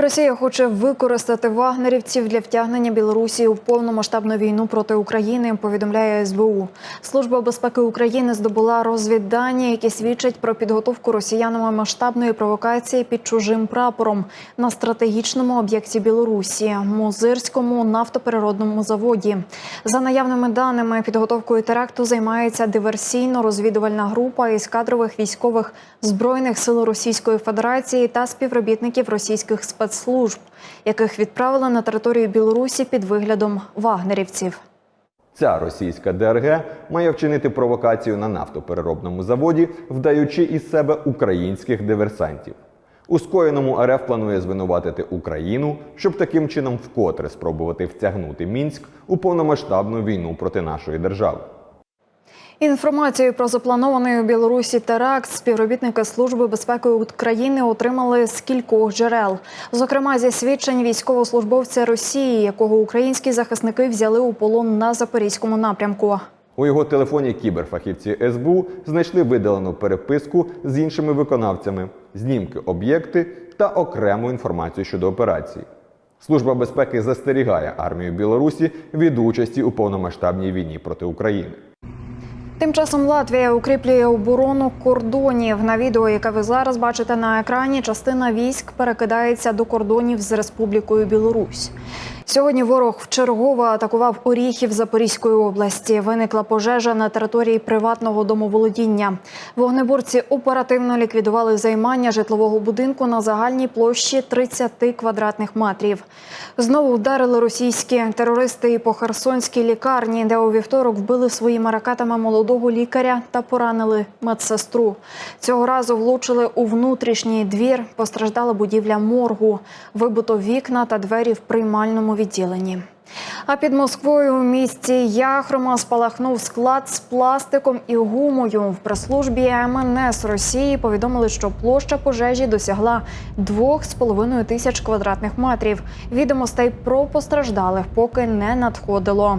Росія хоче використати вагнерівців для втягнення Білорусі у повномасштабну війну проти України. Повідомляє СБУ. Служба безпеки України здобула розвіддані, які свідчать про підготовку росіянами масштабної провокації під чужим прапором на стратегічному об'єкті Білорусі Мозирському нафтопереробному заводі. За наявними даними, підготовкою теракту займається диверсійно-розвідувальна група із кадрових військових збройних сил Російської Федерації та співробітників російських спецслужб, яких відправили на територію Білорусі під виглядом вагнерівців. Ця російська ДРГ має вчинити провокацію на нафтопереробному заводі, вдаючи із себе українських диверсантів. У скоєному РФ планує звинуватити Україну, щоб таким чином вкотре спробувати втягнути Мінськ у повномасштабну війну проти нашої держави. Інформацію про запланований у Білорусі теракт співробітники Служби безпеки України отримали з кількох джерел. Зокрема, зі свідчень військовослужбовця Росії, якого українські захисники взяли у полон на запорізькому напрямку. У його телефоні кіберфахівці СБУ знайшли видалену переписку з іншими виконавцями, знімки об'єкти та окрему інформацію щодо операції. Служба безпеки застерігає армію Білорусі від участі у повномасштабній війні проти України. Тим часом Латвія укріплює оборону кордонів. На відео, яке ви зараз бачите на екрані, частина військ перекидається до кордонів з Республікою Білорусь. Сьогодні ворог вчергово атакував Оріхів Запорізької області. Виникла пожежа на території приватного домоволодіння. Вогнеборці оперативно ліквідували займання житлового будинку на загальній площі 30 квадратних метрів. Знову вдарили російські терористи і по Херсонській лікарні, де у вівторок вбили своїми ракетами молодого лікаря та поранили медсестру. Цього разу влучили у внутрішній двір. Постраждала будівля моргу, вибито вікна та двері в приймальному відділенні. А під Москвою у місті Яхрома спалахнув склад з пластиком і гумою. В прес-службі МНС Росії повідомили, що площа пожежі досягла 2,5 тисяч квадратних метрів. Відомостей про постраждалих поки не надходило.